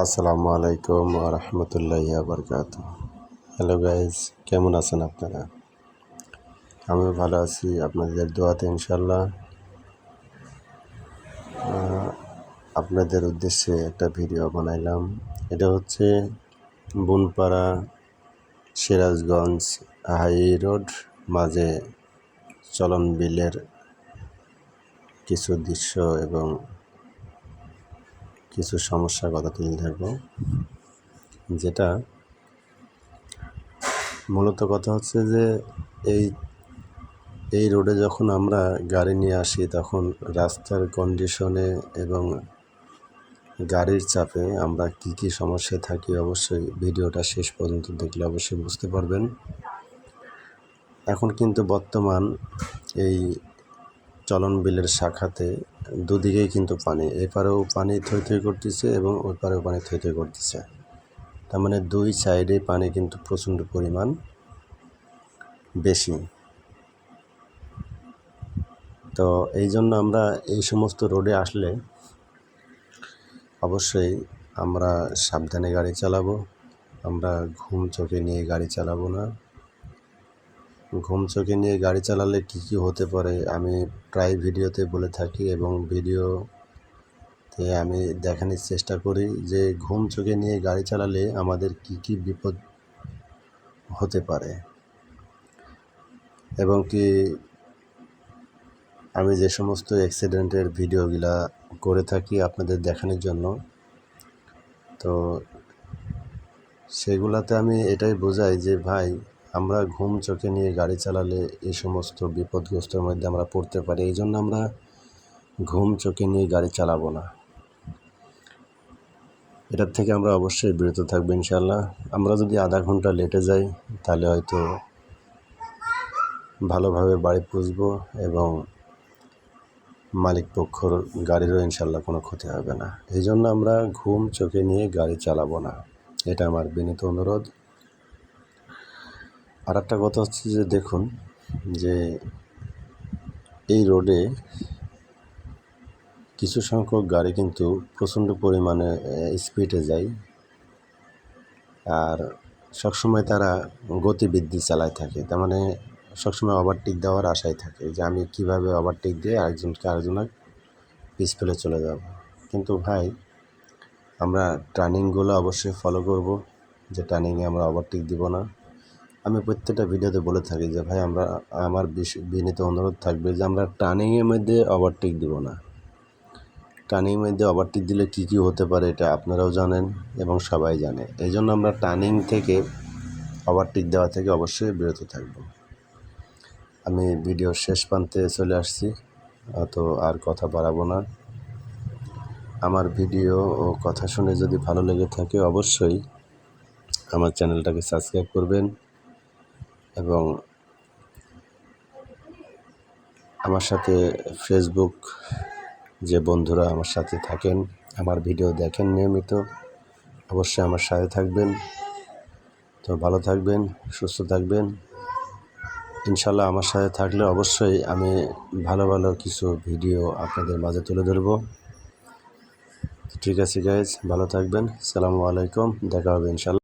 আসসালামু আলাইকুম রহমতুল্লাহ বরকাত হ্যালো গাইজ কেমন আছেন আপনারা? আমি ভালো আছি, আপনাদের দোয়াতে ইনশাল্লাহ আপনাদের উদ্দেশ্যে একটা ভিডিও বানাইলাম। এটা হচ্ছে বুনপাড়া সিরাজগঞ্জ হাই রোড মাঝে চলন বিলের কিছু দৃশ্য এবং কিছু সমস্যার কথা তুলে ধরবো। যেটা মূলত কথা হচ্ছে যে, এই এই রোডে যখন আমরা গাড়ি নিয়ে আসি, তখন রাস্তার কন্ডিশনে এবং গাড়ির চাপে আমরা কি কি সমস্যায় থাকি অবশ্যই ভিডিওটা শেষ পর্যন্ত দেখলে অবশ্যই বুঝতে পারবেন। এখন কিন্তু বর্তমান এই চলন বিলের শাখাতে দুদিকেই কিন্তু পানি এপারেও পানি থই থই করতেছে এবং ওই পারেও পানি থই থই করতেছে। তার মানে দুই সাইডে পানি কিন্তু প্রচণ্ড পরিমাণ বেশি। তো এই জন্য আমরা এই সমস্ত রোডে আসলে অবশ্যই আমরা সাবধানে গাড়ি চালাবো, আমরা ঘুম চোখে নিয়ে গাড়ি চালাবো না। ঘুম চোখে নিয়ে গাড়ি চালালে কী কী হতে পারে, আমি প্রায় ভিডিওতে বলে থাকি এবং ভিডিওতে আমি দেখানোর চেষ্টা করি যে ঘুম চোখে নিয়ে গাড়ি চালালে আমাদের কী কী বিপদ হতে পারে। এবং কি আমি যে সমস্ত অ্যাক্সিডেন্টের ভিডিওগুলা করে থাকি আপনাদের দেখানোর জন্য, তো সেগুলাতে আমি এটাই বোঝাই যে ভাই আমরা ঘুম চোখে নিয়ে গাড়ি চালালে এই সমস্ত বিপদগ্রস্তের মধ্যে আমরা পড়তে পারি, এই জন্য আমরা ঘুম চোখে নিয়ে গাড়ি চালাবো না। এটার থেকে আমরা অবশ্যই বিরত থাকব ইনশাল্লাহ আমরা যদি আধা ঘণ্টা লেটে যাই, তাহলে হয়তো ভালোভাবে বাড়ি পুষবো এবং মালিক পক্ষর গাড়িরও ইনশাল্লাহ কোনো ক্ষতি হবে না। এই জন্য আমরা ঘুম চোখে নিয়ে গাড়ি চালাবো না। এটা আমার বিনীত অনুরোধ। আর একটা কথা হচ্ছে যে দেখুন, যে এই রোডে কিছু সংখ্যক গাড়ি কিন্তু প্রচণ্ড পরিমাণে স্পিডে যায়। আর সবসময় তারা গতিবৃদ্ধি চালায় থাকে। তার মানে সবসময় ওভারটেক দেওয়ার আশায় থাকে যে আমি কীভাবে ওভারটেক দিয়ে আরেকজনকে আরেকজনের পিছ ফেলে চলে যাব। কিন্তু ভাই, আমরা টার্নিংগুলো অবশ্যই ফলো করব। যে টার্নিংয়ে আমরা ওভারটেক দিব না। আমি প্রত্যেকটা ভিডিওতে বলে থাকি যে, ভাই, আমরা, আমার বিনীত অনুরোধ থাকবে যে, আমরা টার্নিংয়ের মধ্যে ওভারটেক দিব না। টার্নিং মধ্যে ওভারটেক দিলে কী কী হতে পারে এটা আপনারাও জানেন এবং সবাই জানে। এই জন্য আমরা টার্নিং থেকে ওভারটেক দেওয়া থেকে অবশ্যই বিরত থাকব। আমি ভিডিও শেষ প্রান্তে চলে আসছি, তো আর কথা বাড়াবো না। আমার ভিডিও ও কথা শুনে যদি ভালো লেগে থাকে, অবশ্যই আমার চ্যানেলটাকে সাবস্ক্রাইব করবেন। এবং আমার সাথে ফেসবুক যে বন্ধুরা আমার সাথে থাকেন, আমার ভিডিও দেখেন নিয়মিত, অবশ্যই আমার সাথে থাকবেন। তো ভালো থাকবেন, সুস্থ থাকবেন। ইনশাল্লাহ আমার সাথে থাকলে অবশ্যই আমি ভালো ভালো কিছু ভিডিও আপনাদের মাঝে তুলে ধরব। ঠিক আছে গাইজ ভালো থাকবেন। সালামু আলাইকুম, দেখা হবে ইনশাল্লাহ।